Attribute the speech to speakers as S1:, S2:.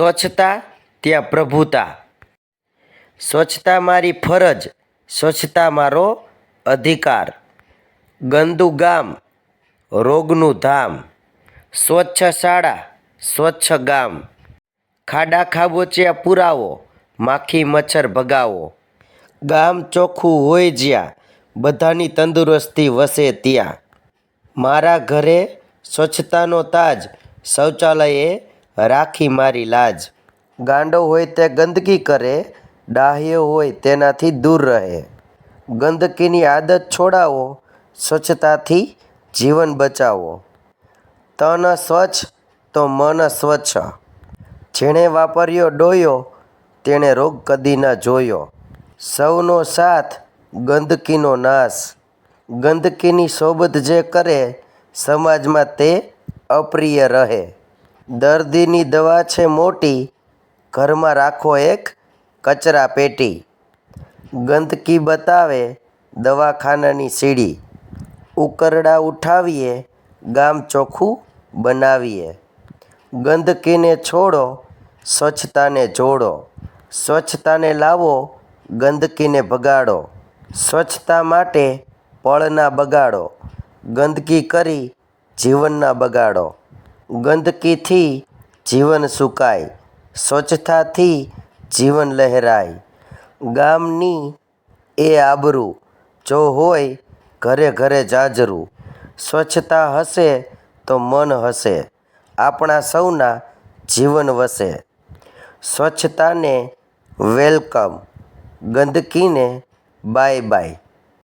S1: સ્વચ્છતા, ત્યાં પ્રભુતા. સ્વચ્છતા મારી ફરજ, સ્વચ્છતા મારો અધિકાર. ગંદુ ગામ, રોગનું ધામ. સ્વચ્છ શાળા, સ્વચ્છ ગામ. ખાડા ખાબોચિયા પુરાવો, માખી મચ્છર ભગાવો. ગામ ચોખ્ખું હોય જ્યાં, બધાની તંદુરસ્તી વસે ત્યાં. મારા ઘરે સ્વચ્છતાનો તાજ શૌચાલયે રાખી મારી લાજ. ગાંડો હોય તે ગંદકી કરે ડાહ્યો હોય તેનાથી દૂર રહે. ગંદકીની આદત છોડાવો, સ્વચ્છતાથી જીવન બચાવો. તન સ્વચ્છ તો મન સ્વચ્છ. જેણે વાપર્યો ડોયો, તેણે રોગ કદી ન જોયો. સૌનો સાથ ગંદકીનો નાશ. ગંદકીની સોબત જે કરે, સમાજમાં તે અપ્રિય રહે. દર્દીની દવા છે મોટી, ઘરમાં રાખો એક કચરા પેટી. ગંદકી બતાવે દવાખાનાની સીડી. ઉકરડા ઉઠાવીએ, ગામ ચોખ્ખું બનાવીએ. ગંદકીને છોડો, સ્વચ્છતાને જોડો. સ્વચ્છતાને લાવો, ગંદકીને ભગાડો. સ્વચ્છતા માટે પળના બગાડો. ગંદકી કરી જીવનના બગાડો. ગંદકીથી જીવન સુકાય, સ્વચ્છતાથી જીવન લહેરાય. ગામની એ આબરૂ જો હોય, ઘરે ઘરે જાજરું. સ્વચ્છતા હશે તો મન હશે, આપણા સૌના જીવન વસે. સ્વચ્છતાને વેલકમ, ગંદકીને બાય બાય.